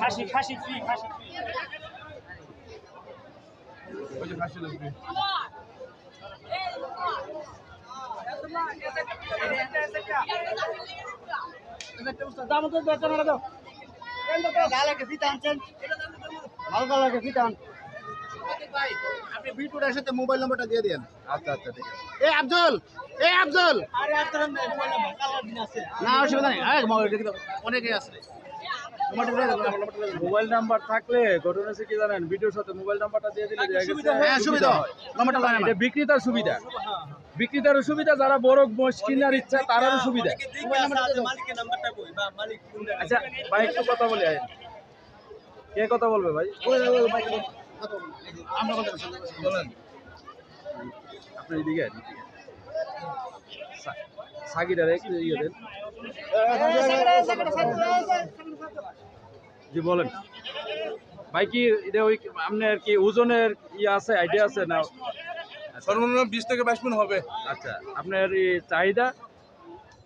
খাসি খাসি free খাসি free খাসি লাগবে দাম তো বেতন দাও গালাকে ফিতা লাগে ফিতা আন আপনি বিটুটার সাথে মোবাইল নাম্বারটা দিয়ে দেন। আচ্ছা আচ্ছা ঠিক আছে। এ আব্দুল এ আব্দুল আরে আপনার মোবাইল নাম্বার কালার দিন আছে। না অসুবিধা নেই। এই মোবাইল দেখে দাও অনেকেই আছে। নাম্বারটা দিয়ে দাও নাম্বারটা দিয়ে দাও মোবাইল নাম্বার থাকলে ঘটনা হচ্ছে কি জানেন? ভিডিওর সাথে মোবাইল নাম্বারটা দিয়ে দিলে হ্যাঁ। সুবিধা নাম্বারটা এটা বিক্রেতার সুবিধা। বিক্রেতারও সুবিধা যারা বড় মোষ কেনার ইচ্ছা তারারও সুবিধা। আচ্ছা ভাই একটু কথা বলে। কে কথা বলবে ভাই? আমরা আপনি এদিকে সাকিটার একটু ইয়ে দেন। জি বলেন। ভাই কি এটা ওই আপনার কি ওজনের ইয়ে আছে আইডিয়া আছে না? সর্বনিম্ন বিশ থেকে বাইশ মিনিট হবে। আচ্ছা আপনার চাহিদা?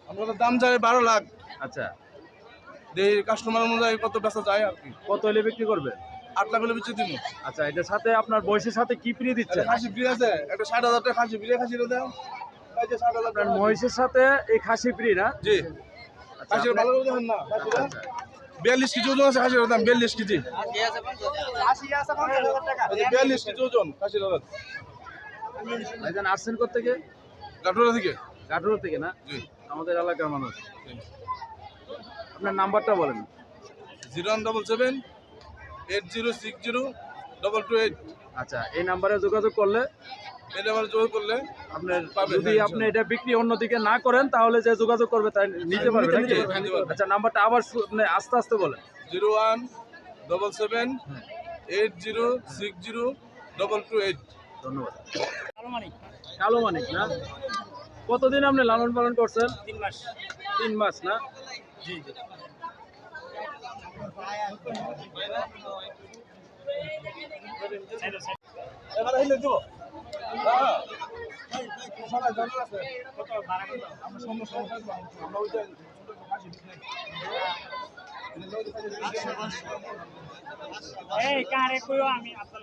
আমাদের দাম যায় বারো লাখ। আচ্ছা। কাস্টমার অনুযায়ী কত বেচা যায় আর কি। কত হলে বিক্রি করবে? আট লাখ হলে বেচে দিব। আচ্ছা এটার সাথে আপনার বয়সের সাথে কি ফ্রি দিচ্ছে খাসি ফ্রি আছে একটা ষাট হাজার টাকা খাসি ফ্রি খাসি হাজার আপনার মহিষের সাথে এই খাসি ফ্রি না? জি। আচ্ছা খাসির আপনার- ভালো করে দেখেন না খাসিটা। আচ্ছা, বিয়াল্লিশ কেজি ওজন আছে খাসির দাম বিয়াল্লিশ কেজি। বিয়াল্লিশ কেজি ওজন খাসির দাম। ভাইজান আসছেন থেকে গাঠুরা থেকে। গাঠুর থেকে না? জি। আমাদের এলাকার মানুষ। আপনার নাম্বারটা বলেন। Zero one double seven eight zero six zero double two eight আচ্ছা এই নাম্বারে যোগাযোগ করলে এই নাম্বারে যোগাযোগ করলে আপনার যদি হ্যাঁ, আপনি এটা বিক্রি অন্যদিকে না করেন তাহলে যে যোগাযোগ করবে তাই নিতে পারবে নাকি? পারবে, নিতে। আচ্ছা নাম্বারটা আবার মানে আস্তে আস্তে বলেন। Zero one double seven eight zero six zero double two eight ধন্যবাদ। কালো মানিক কালো মানিক না? কতদিন আপনি লালন পালন করছেন? তিন মাস। তিন মাস না? জি জি এবারে হইলে দিব কত ভাড়া কত আমরা সমস্যা আমরা ওই যে খাসি বিক্রি এই কারে কইও আমি আপনার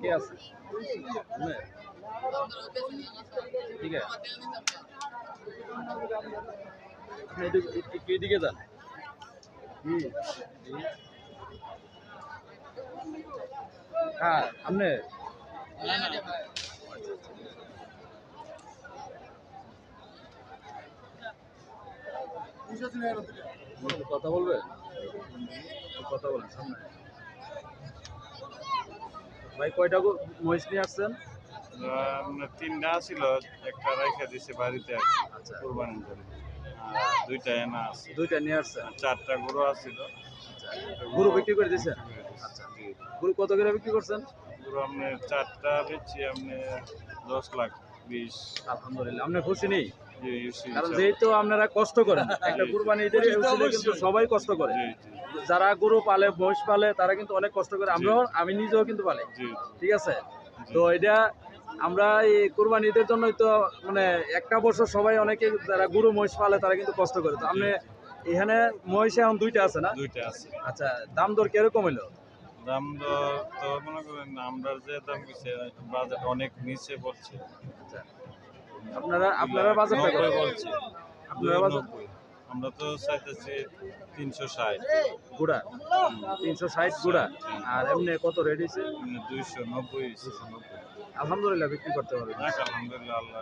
কে আছে? ঠিক আছে একটু এদিকে যান? হুম। হ্যাঁ আপনি কথা বলবে? কথা বলেন সামনে। ভাই কয়টা গো- মহিষ নিয়ে আসছেন? তিনটা ছিল একটা রেখে দিছে বাড়িতে আর কি, আচ্ছা। কোরবানির জন্য। দুইটা এনা আছে। দুইটা নিয়ে চারটা গরু আছিল। গরু বিক্রি করে দিয়েছেন আচ্ছা গরু কত করে বিক্রি করছেন? গরু আপনার চারটা বেচছি আপনি দশ লাখ বিশ। আলহামদুলিল্লাহ। আপনি খুশি নেই? কারণ যেহেতু আপনারা কষ্ট করেন একটা কুরবানি ঈদের কিন্তু সবাই কষ্ট করে। যারা গরু পালে মহিষ পালে তারা কিন্তু অনেক কষ্ট করে। আমরাও আমি নিজেও কিন্তু পালে। ঠিক আছে? তো এটা আমরা এই কুরবানি ঈদের জন্যই তো মানে একটা বছর সবাই অনেকে যারা গরু মহিষ পালে তারা কিন্তু কষ্ট করে। তো আপনি এখানে মহিষ এখন দুইটা আছে না? দুইটা আছে। আচ্ছা দাম দর কীরকম হইল? দাম দর তো মনে করেন আমরা যে দাম বাজার অনেক নিচে পড়ছে আপনারা আপনারা বাজারটা কত? বলছে। আপনারা বাজার নব্বই। আমরা তো চাইতেছি তিনশো ষাট। গুড়া? তিনশো ষাট গুড়া। আর এমনি কত রেট হয়েছে দুইশো নব্বই। আলহামদুলিল্লাহ বিক্রি করতে পারবেন। যাক, আলহামদুলিল্লাহ আল্লাহ